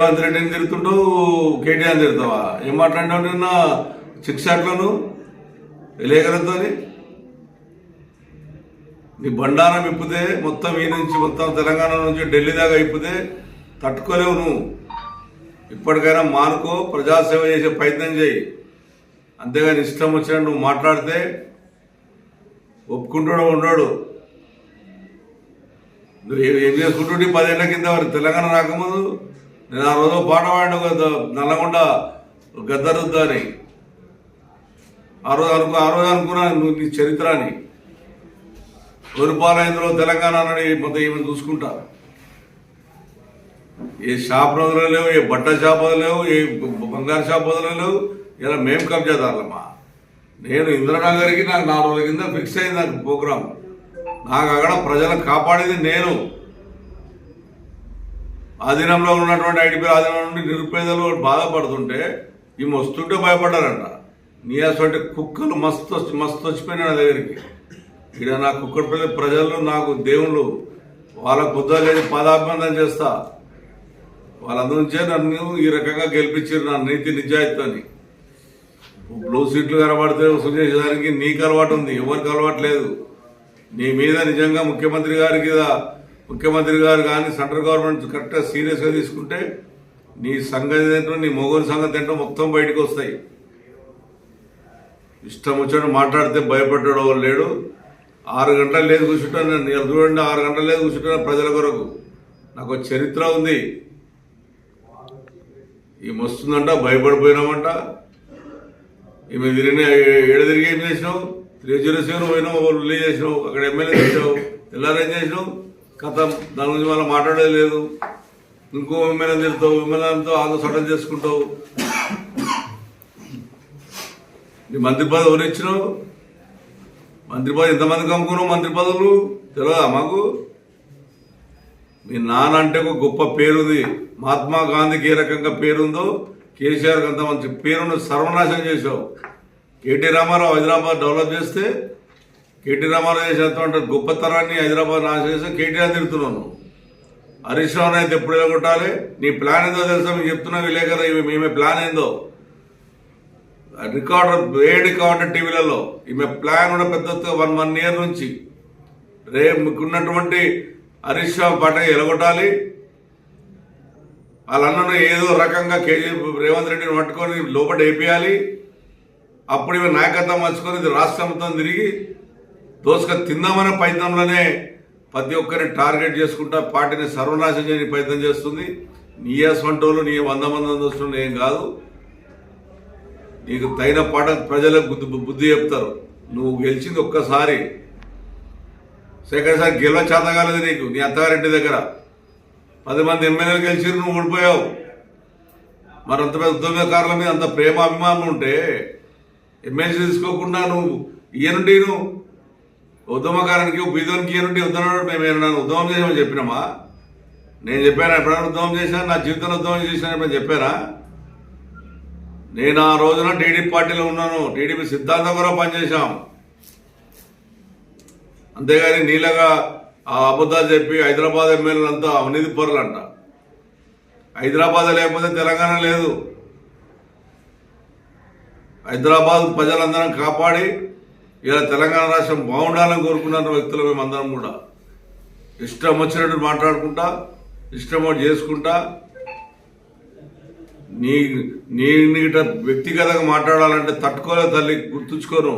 రేవంత్ రెడ్డిని తిరుగుతుంటావు కేటీఆర్ తిరుగుతావా ఏం మాట్లాడినావు నిన్న? సిక్స్ షాట్లను లేఖలతో నీ బండారం ఇప్పితే మొత్తం ఈ నుంచి మొత్తం తెలంగాణ నుంచి ఢిల్లీ దాకా ఇప్పితే తట్టుకోలేవు నువ్వు. ఇప్పటికైనా మానుకో ప్రజాసేవ చేసే ప్రయత్నం చేయి. అంతేగాని ఇష్టం వచ్చినట్టు నువ్వు మాట్లాడితే ఒప్పుకుంటాడు ఉండడు. నువ్వు ఏం చేసుకుంటుంటే పదేళ్ళ కింద వారు తెలంగాణ రాకముందు? నేను ఆ రోజు పాట పాడిన ఒక నల్లగొండ గద్దరుద్దని అని ఆ రోజు అనుకు ఆ రోజు అనుకున్నాను నీ చరిత్ర అని గురుపాలయంలో తెలంగాణ అని మొత్తం ఏమైనా చూసుకుంటా. ఏ షాప్ రోజులు లేవు ఏ బట్ట షాప్ లేవు ఏ బంగారు షాప్ లేవు ఇలా మేము కబ్జాదారులమ్మా నేను ఇంద్రనగర్కి నాకు నాలుగు రోజుల కింద ఫిక్స్ అయింది నాకు ప్రోగ్రామ్ నాకు అక్కడ ప్రజలను కాపాడేది నేను. ఆధీనంలో ఉన్నటువంటి ఐటీపీ ఆధీనంలో నుండి నిరుపేదలు బాధపడుతుంటే ఈమె వస్తుంటే భయపడ్డారంట. నీ అటువంటి కుక్కలు మస్తు వచ్చి- మస్తు వచ్చిపోయినాయి నా దగ్గరికి. ఇక్కడ నా కుక్కడపల్లి ప్రజలు నాకు దేవుళ్ళు వాళ్ళ కుదరలేని పాదాభివందనం చేస్తా. వాళ్ళందరించే నన్ను ఈ రకంగా గెలిపించారు నా నీతి నిజాయితీని బ్లూ సీట్లు కనబడితే వసూలు చేసేదానికి నీకు అలవాటు ఉంది ఎవరికి అలవాటు లేదు. నీ మీద నిజంగా ముఖ్యమంత్రి గారికి ముఖ్యమంత్రి గారు కానీ సెంట్రల్ గవర్నమెంట్ కరెక్ట్గా సీరియస్గా తీసుకుంటే నీ సంగతి ఏంటో నీ మొగోని సంగతి ఏంటో మొత్తం బయటకు వస్తాయి. ఇష్టం వచ్చాడు మాట్లాడితే భయపడ్డాడు వాళ్ళు లేడు. ఆరు గంటలు లేదు కూర్చుంటాను నేను. చూడండి ఆరు గంటలు లేదు కూర్చుంటాను ప్రజల కొరకు. నాకు ఒక చరిత్ర ఉంది. ఈమె వస్తుందంట భయపడిపోయినామంట. ఈమె తిరిగిన ఏడ తిరిగి ఏం చేసినావు? త్రీ జీరో సెవెన్ పోయినావు రిలీజ్ చేసినావు? అక్కడ ఎమ్మెల్యే చేసినావు? తెల్లారేం ఏం చేసినావు? కథ దాని గురించి మళ్ళీ మాట్లాడేది లేదు. ఇంకో ఎమ్మెల్యే తిరుగుతావు ఎమ్మెల్యేతో ఆదో సటం చేసుకుంటావు. నీ మంత్రి పదవి ఎవరు ఇచ్చినావు మంత్రి పదవి ఎంతమందికి అమ్ముకున్నావు మంత్రి పదవులు తెలియదా మాకు? మీ నాన్న అంటే ఒక గొప్ప పేరుంది. మహాత్మా గాంధీకి ఏ రకంగా పేరుందో కేసీఆర్కి అంత మంచి పేరును సర్వనాశనం చేశావు. కేటీ రామారావు హైదరాబాద్ డెవలప్ చేస్తే కేటీ రామారావు చేసేటువంటి గొప్పతనాన్ని హైదరాబాద్ నాశనం కేటీఆర్ తిరుగుతున్నాను హరీష్ రావు అయితే ఎప్పుడు ఎలగొట్టాలి? నీ ప్లాన్ ఏందో తెలుసా? మేము చెప్తున్నా విలేకరు ఈమె ప్లాన్ ఏందో? రికార్డర్ ఏ రికార్డర్ టీవీలలో? ఈమె ప్లాన్ కూడా పెద్ద వన్ వన్ ఇయర్ నుంచి. రే మీకున్నటువంటి హరీష్ రావు పాట ఎలగొట్టాలి. వాళ్ళన్నను ఏదో రకంగా కేజీ రేవంత్ రెడ్డిని పట్టుకొని లోపల వేపియాలి అప్పుడు ఇవి నాయకత్వం మర్చుకొని ఇది తిరిగి దోసుకొని తిందామనే ప్రయత్నంలోనే ప్రతి ఒక్కరిని టార్గెట్ చేసుకుంటా పార్టీని సర్వనాశం చేయని ప్రయత్నం చేస్తుంది. నీ వంటోళ్ళు నీ వంద మంది వస్తున్న ఏం కాదు. నీకు తగిన పాట ప్రజలకు బుద్ధి బుద్ధి చెప్తారు. నువ్వు గెలిచింది ఒక్కసారి. సెకండ్ గెలవ చేత కాలేదు నీకు నీ అత్తగారింటి దగ్గర. పది మంది ఎమ్మెల్యేలు గెలిచిరు నువ్వు ఓడిపోయావు. మరి అంత పెద్ద ఉద్యోగకారుల మీద అంత ప్రేమ అభిమానం ఉంటే ఎమ్మెల్సీ తీసుకోకుండా నువ్వు ఈయనుండి నువ్వు ఉద్యమకారానికి బీదోనికి ఏనుంటే ఉద్యమం మేము ఏమన్నా ఉద్యమం చేసామని చెప్పినామా? నేను చెప్పాను? ఎప్పుడైనా ఉద్యమం చేశాను? నా జీవితంలో ఉద్యమం చేశాను? ఎప్పుడైనా చెప్పానా నేను ఆ రోజున టీడీపీ పార్టీలో ఉన్నాను. టీడీపీ సిద్ధాంతం కూడా పనిచేశాం. అంతేగాని నీళ్ళగా ఆ అబద్ధాలు చెప్పి హైదరాబాద్ ఎమ్మెల్యేలంతా అవినీతి పరులు అంట హైదరాబాద్ లేకపోతే తెలంగాణ లేదు. హైదరాబాద్ ప్రజలందరం కాపాడి ఇలా తెలంగాణ రాష్ట్రం బాగుండాలని కోరుకున్న వ్యక్తులు మేమందరం కూడా ఇష్టం వచ్చినట్టు మాట్లాడుకుంటా ఇష్టం చేసుకుంటా నీ నీ నీట వ్యక్తిగతంగా మాట్లాడాలంటే తట్టుకోలే తల్లి గుర్తుంచుకోను